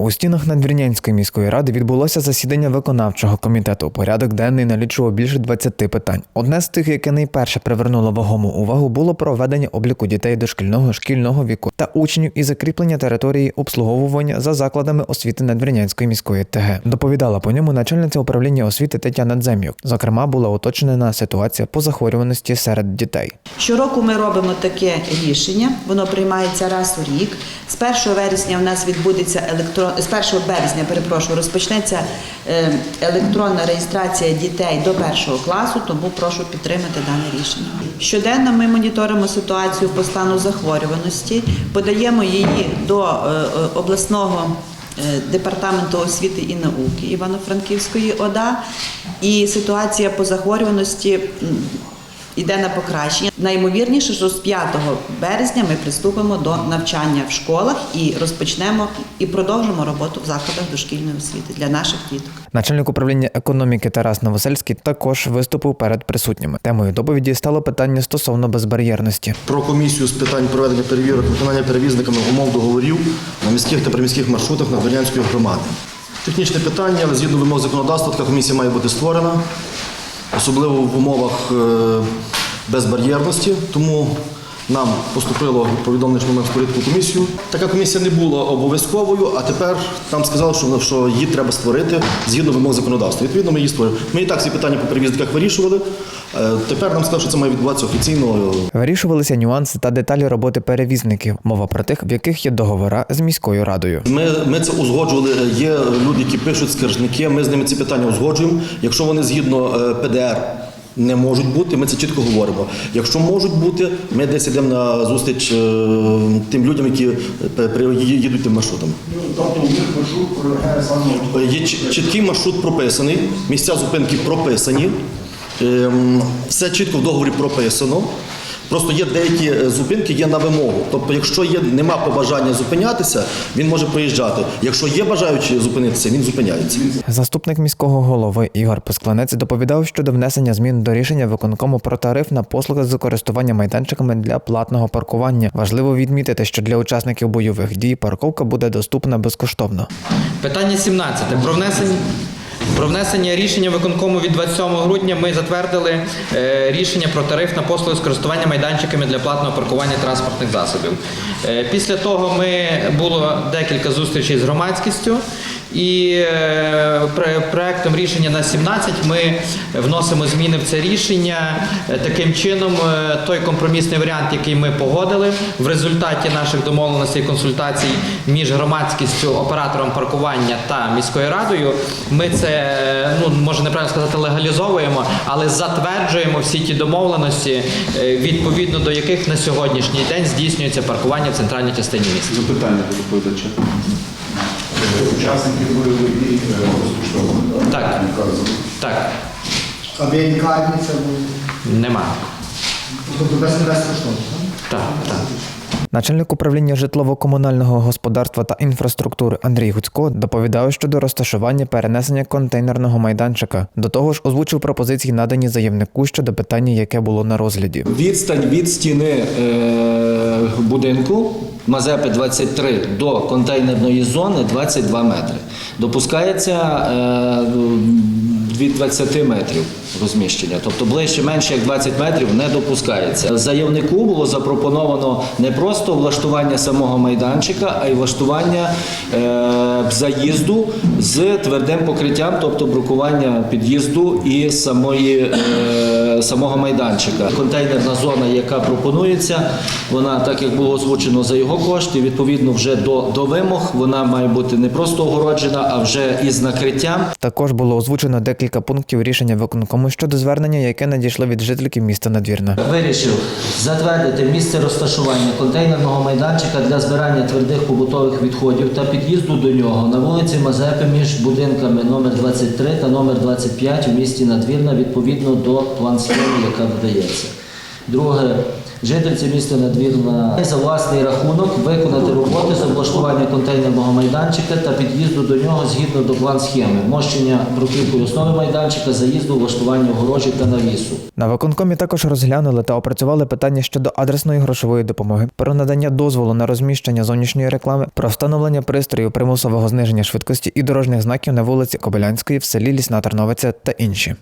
У стінах Надвірнянської міської ради відбулося засідання виконавчого комітету. Порядок денний налічував більше 20 питань. Одне з тих, яке найперше привернуло вагому увагу, було проведення обліку дітей дошкільного шкільного віку та учнів і закріплення території обслуговування за закладами освіти Надвірнянської міської ТГ. Доповідала по ньому начальниця управління освіти Тетяна Дзем'юк. Зокрема, була уточнена ситуація по захворюваності серед дітей. Щороку ми робимо таке рішення. Воно приймається раз у рік. З 1 вересня в нас відбудеться електрон... з 1 березня, перепрошую, розпочнеться е, електронна реєстрація дітей до першого класу, тому прошу підтримати дане рішення. Щоденно ми моніторимо ситуацію по стану захворюваності, подаємо її до е, е, обласного департаменту освіти і науки Івано-Франківської ОДА. І ситуація по захворюваності йде на покращення. Найімовірніше, що з 5 березня ми приступимо до навчання в школах і розпочнемо і продовжимо роботу в закладах дошкільної освіти для наших діток. Начальник управління економіки Тарас Новосельський також виступив перед присутніми. Темою доповіді стало питання стосовно безбар'єрності. про комісію з питань проведення перевірок виконання перевізниками умов договорів на міських та приміських маршрутах Надвірнянської громади. Технічне питання, але згідно вимог законодавства, така комісія має бути створена, особливо в умовах е, безбар'єрності. Тому нам поступило повідомлення, що ми маємо створити комісію. Така комісія не була обов'язковою, а тепер нам сказали, що, що її треба створити згідно вимог законодавства. Відповідно, ми її створили. Ми і так ці питання по перевізниках вирішували. Е, Тепер нам сказали, що це має відбуватися офіційно Вирішувалися нюанси та деталі роботи перевізників. Мова про тих, в яких є договора з міською радою. Ми, ми це узгоджували. Є люди, які пишуть скаржники. Ми з ними ці питання узгоджуємо. Якщо вони згідно е, ПДР не можуть бути, ми це чітко говоримо. Якщо можуть бути, ми десь йдемо на зустріч е, тим людям, які е, їдуть тим маршрутом. Тобто у них маршрут пролягає саме Е, Є чіткий маршрут прописаний, місця зупинки прописані. Ем, Все чітко в договорі прописано. Просто є деякі е, зупинки є на вимогу. Тобто, якщо є нема побажання зупинятися, він може проїжджати. Якщо є бажаючі зупинитися, він зупиняється. Заступник міського голови Ігор Пискланець доповідав щодо внесення змін до рішення виконкому про тариф на послуги з користування майданчиками для платного паркування. Важливо відмітити, що для учасників бойових дій парковка буде доступна безкоштовно. Питання 17. Про внесення. Про внесення рішення виконкому від 27 грудня ми затвердили е, рішення про тариф на послуги з користування майданчиками для платного паркування транспортних засобів. Е, після того ми було декілька зустрічей з громадськістю, і е, проектом рішення на 17 ми вносимо зміни в це рішення. Е, Таким чином, е, той компромісний варіант, який ми погодили, в результаті наших домовленостей і консультацій між громадськістю, оператором паркування та міською радою, ми це ну може неправильно сказати, легалізовуємо, але затверджуємо всі ті домовленості, відповідно до яких на сьогоднішній день здійснюється паркування в центральній частині міста. запитання до доповідача. Учасники бойових дій безкоштовно. Так. Так, А в лікарні це буде. нема. Тобто без безкоштовно, так? Так, так. Начальник управління житлово-комунального господарства та інфраструктури Андрій Гуцько доповідав щодо розташування перенесення контейнерного майданчика. До того ж, озвучив пропозиції, надані заявнику щодо питання, яке було на розгляді. Відстань від стіни е, будинку Мазепи 23 до контейнерної зони 22 метри. Допускається е, від 20 метрів розміщення, тобто ближче менше як 20 метрів не допускається. Заявнику було запропоновано не просто влаштування самого майданчика, а й влаштування е, заїзду з твердим покриттям, тобто брукування під'їзду і самої, е, самого майданчика. Контейнерна зона, яка пропонується, вона так як було озвучено за його кошти, відповідно вже до, до вимог, вона має бути не просто огороджена, а вже із накриттям. Також було озвучено декілька пунктів рішення виконкому щодо звернення, яке надійшло від жительки міста Надвірна. Вирішив затвердити місце розташування контейнерного майданчика для збирання твердих побутових відходів та під'їзду до нього на вулиці Мазепи між будинками номер 23 та номер 25 в місті Надвірна відповідно до план схеми, яка додається. Друге, жительці міста Надвірна за власний рахунок виконати роботи з облаштування контейнерного майданчика та під'їзду до нього згідно до план схеми, мощення бруківкою основи майданчика, заїзду, влаштування огорожі та навісу. На виконкомі також розглянули та опрацювали питання щодо адресної грошової допомоги, про надання дозволу на розміщення зовнішньої реклами, про встановлення пристроїв примусового зниження швидкості і дорожніх знаків на вулиці Кобилянської в селі Лісна Тарновиця та інші.